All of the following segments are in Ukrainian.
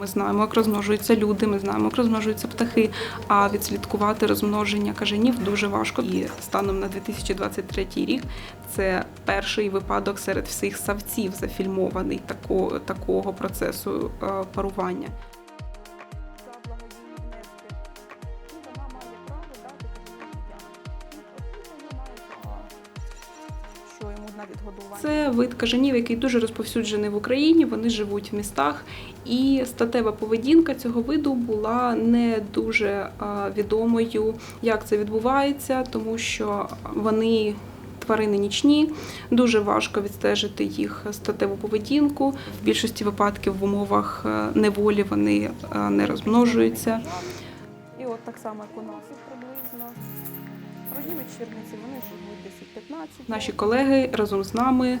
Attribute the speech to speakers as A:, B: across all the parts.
A: Ми знаємо, як розмножуються люди, ми знаємо, як розмножуються птахи. А відслідкувати розмноження кажанів дуже важко. І станом на 2023 рік це перший випадок серед всіх савців зафільмований такого, такого процесу е, парування.
B: На відгодування.
A: Це вид кажанів, який дуже розповсюджений в Україні. Вони живуть в містах, і статева поведінка цього виду була не дуже відомою, як це відбувається, тому що вони. Тварини нічні, дуже важко відстежити їх статеву поведінку. В більшості випадків в умовах е, неволі вони е, не розмножуються.
B: І от так само, як у нас приблизно. Родіві черниці, вони живуть 10-15.
A: Наші колеги разом з нами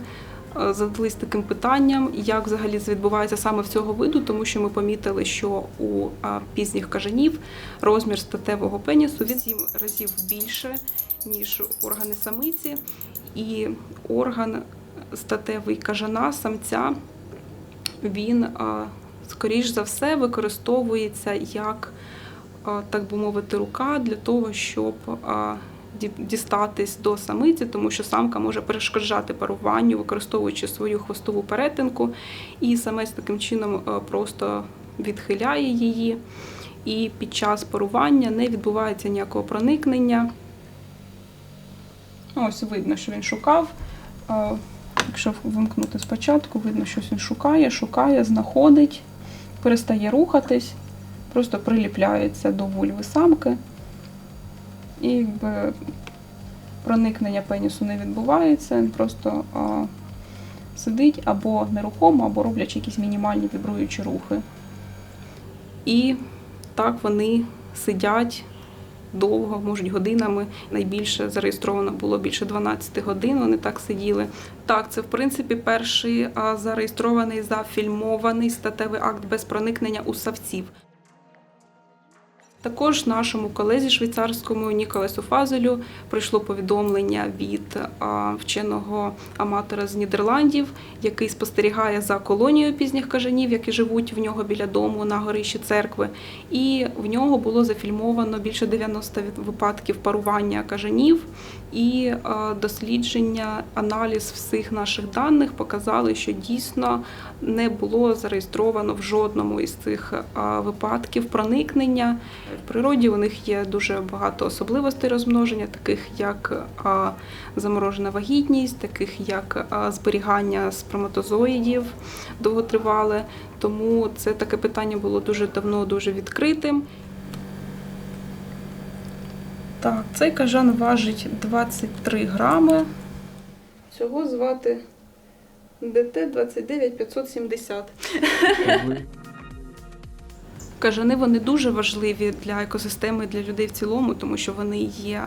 A: е, задались таким питанням, як взагалі це відбувається саме в цього виду, тому що ми помітили, що у пізніх кажанів розмір статевого пенісу від 7 разів більше, ніж органи самиці, і орган статевий кажана, самця, він, скоріш за все, використовується як, так би мовити, рука для того, щоб дістатись до самиці, тому що самка може перешкоджати паруванню, використовуючи свою хвостову перетинку, і самець таким чином е, просто відхиляє її. І під час парування не відбувається ніякого проникнення. Ось видно, що він шукав. Е, Якщо вимкнути спочатку, видно, що він шукає, шукає, знаходить, перестає рухатись, просто приліпляється до вульви самки. І якби проникнення пенісу не відбувається, він просто а, сидить або нерухомо, або роблячи якісь мінімальні вібруючі рухи. І так вони сидять довго, можуть годинами. Найбільше зареєстровано було більше 12 годин. Вони так сиділи. Так, це в принципі перший зареєстрований зафільмований статевий акт без проникнення у савців. Також нашому колезі швейцарському Ніколасу Фазелю прийшло повідомлення від вченого аматора з Нідерландів, який спостерігає за колонією пізніх кажанів, які живуть в нього біля дому на горищі церкви. І в нього було зафільмовано більше 90 випадків парування кажанів. І дослідження, аналіз всіх наших даних показали, що дійсно не було зареєстровано в жодному із цих випадків проникнення. В природі у них є дуже багато особливостей розмноження, таких як заморожена вагітність, таких як зберігання сперматозоїдів довготривале. Тому це таке питання було дуже давно дуже відкритим. Так, цей кажан важить 23 грами. Цього звати ДТ 29570. Кажани вони дуже важливі для екосистеми, для людей в цілому, тому що вони є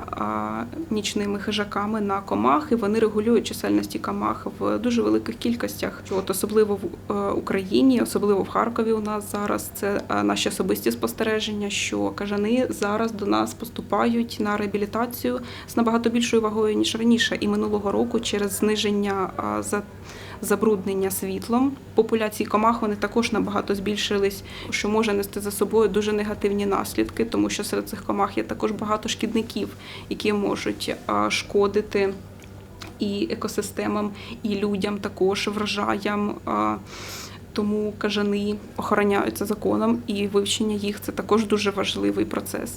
A: нічними хижаками на комах, і вони регулюють чисельності комах в дуже великих кількостях. От особливо в е, Україні, особливо в Харкові, у нас зараз це е, наші особисті спостереження, що кажани зараз до нас поступають на реабілітацію з набагато більшою вагою ніж раніше. І минулого року через зниження за забруднення світлом. Популяції комах вони також набагато збільшились, що може нести за собою дуже негативні наслідки, тому що серед цих комах є також багато шкідників, які можуть шкодити і екосистемам, і людям, також врожаям. Тому кажани охороняються законом, і вивчення їх це також дуже важливий процес.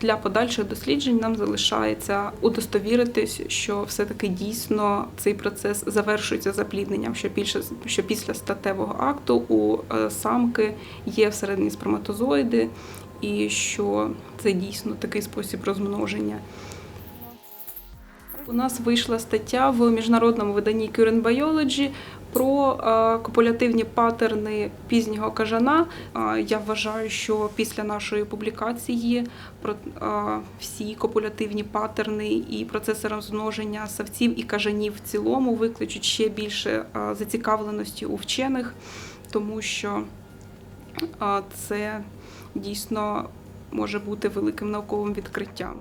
A: Для подальших досліджень нам залишається удостовіритись, що все-таки дійсно цей процес завершується заплідненням, що більше що після статевого акту у е, самки є всередині сперматозоїди, і що це дійсно такий спосіб розмноження. У нас вийшла стаття в міжнародному виданні Current Biology про е, копулятивні патерни пізнього кажана. Е, Я вважаю, що після нашої публікації про е, всі копулятивні патерни і процеси розмноження савців і кажанів в цілому викличуть ще більше зацікавленості у вчених, тому що це дійсно може бути великим науковим відкриттям.